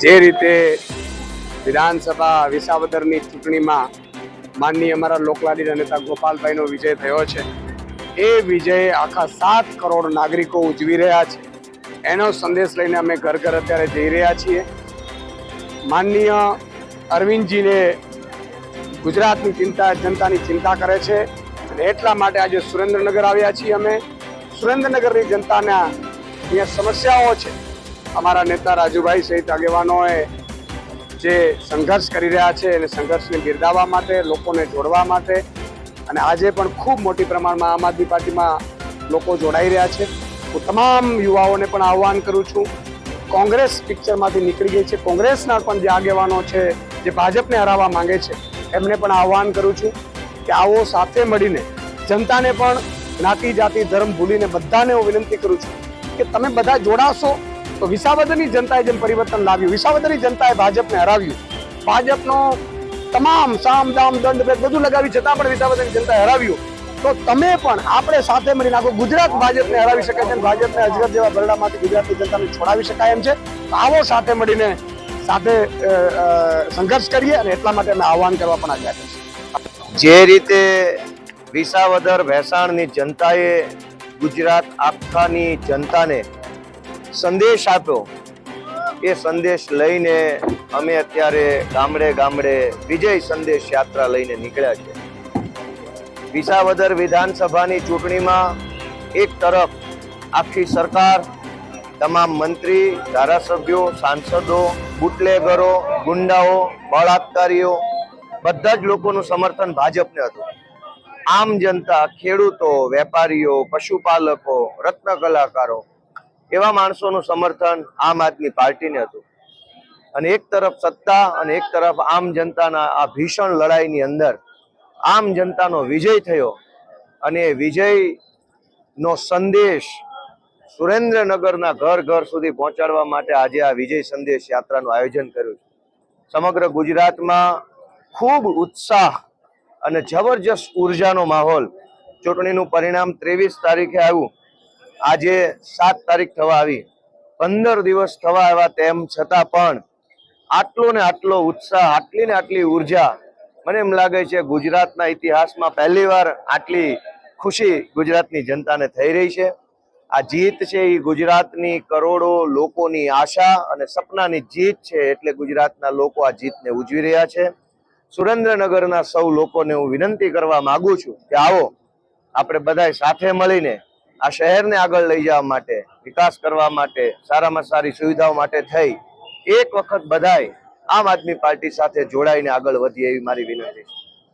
જે રીતે વિધાનસભા વિસાવદરની ચૂંટણીમાં માનનીય અમારા લોકલાડીના નેતા ગોપાલભાઈનો વિજય થયો છે, એ વિજય આખા સાત કરોડ નાગરિકો ઉજવી રહ્યા છે. એનો સંદેશ લઈને અમે ઘર ઘર અત્યારે જઈ રહ્યા છીએ. માનનીય અરવિંદજીને ગુજરાતની ચિંતા, જનતાની ચિંતા કરે છે અને એટલા માટે આજે સુરેન્દ્રનગર આવ્યા છીએ અમે. સુરેન્દ્રનગરની જનતાના અહીંયા સમસ્યાઓ છે. અમારા નેતા રાજુભાઈ સહિત આગેવાનોએ જે સંઘર્ષ કરી રહ્યા છે અને સંઘર્ષને બિરદાવવા માટે, લોકોને જોડવા માટે અને આજે પણ ખૂબ મોટી પ્રમાણમાં આમ આદમી પાર્ટીમાં લોકો જોડાઈ રહ્યા છે. હું તમામ યુવાઓને પણ આહ્વાન કરું છું. કોંગ્રેસ પિક્ચરમાંથી નીકળી ગઈ છે. કોંગ્રેસના પણ જે આગેવાનો છે, જે ભાજપને હરાવવા માંગે છે, એમને પણ આહ્વાન કરું છું કે આવો સાથે મળીને જનતાને પણ જ્ઞાતિ, જાતિ, ધર્મ ભૂલીને બધાને હું વિનંતી કરું છું કે તમે બધા જોડાશો તો વિસાવદરની જનતાએ જેમ પરિવર્તન લાવ્યું, વિસાવદરની જનતાએ ભાજપને હરાવ્યું. ભાજપનો તમામ સામ દામ દંડ, ભેદ બધું લગાવી છતાં પણ વિસાવદરની જનતાએ હરાવ્યું. તો તમે પણ આપણે સાથે મળીને આખું ગુજરાત ભાજપને હરાવી શકે છે ભાજપને અજગર જેવા બરડામાંથી ગુજરાતની જનતાને છોડાવી શકાય એમ છે. તો આવો સાથે મળીને સાથે સંઘર્ષ કરીએ અને એટલા માટે અમે આહવાન કરવા પણ આવ્યા છે જે રીતે વિસાવદર ભેસાણની જનતાએ ગુજરાત આખાની જનતાને સંદેશ આપ્યો. એ સંદેશ લઈને અમે અત્યારે ગામડે ગામડે વિજય સંદેશ યાત્રા લઈને નીકળ્યા છે વિસાવદર વિધાનસભાની ચૂંટણીમાં એક તરફ આખી સરકાર, તમામ મંત્રી, ધારાસભ્યો, સાંસદો, બુટલેગરો, ગુંડાઓ, બળાત્કારીઓ, બધા જ લોકોનું સમર્થન ભાજપને હતું. આમ જનતા, ખેડૂતો, વેપારીઓ, પશુપાલકો રત્ન કલાકારો એવા માણસોનું સમર્થન આમ આદમી પાર્ટીને હતું. અને એક તરફ સત્તા અને એક તરફ આમ જનતાના આ ભીષણ લડાઈની અંદર આમ જનતાનો વિજય થયો અને એ વિજયનો સંદેશ સુરેન્દ્રનગરના ઘર ઘર સુધી પહોંચાડવા માટે આજે આ વિજય સંદેશ યાત્રાનું આયોજન કર્યું છે. સમગ્ર ગુજરાતમાં ખૂબ ઉત્સાહ અને જબરજસ્ત ઉર્જાનો માહોલ ચૂંટણીનું પરિણામ ત્રેવીસ તારીખે આવ્યું. આજે સાત તારીખ થવા આવી. પંદર દિવસ થવા આવ્યા તેમ છતાં પણ આટલો ને આટલો ઉત્સાહ, આટલી ને આટલી ઊર્જા મને એમ લાગે છે ગુજરાતના ઇતિહાસમાં પહેલીવાર આટલી ખુશી ગુજરાતની જનતાને થઈ રહી છે. આ જીત છે એ ગુજરાતની કરોડો લોકોની આશા અને સપનાની જીત છે એટલે ગુજરાતના લોકો આ જીતને ઉજવી રહ્યા છે. સુરેન્દ્રનગરના સૌ લોકોને હું વિનંતી કરવા માગું છું કે આવો, આપણે બધાય સાથે મળીને આ શહેરને આગળ લઈ જવા માટે, વિકાસ કરવા માટે, સારામાં સારી સુવિધાઓ માટે થઈ, એક વખત બધાય આમ આદમી પાર્ટી સાથે જોડાઈને આગળ વધીએ એવી મારી વિનંતી છે.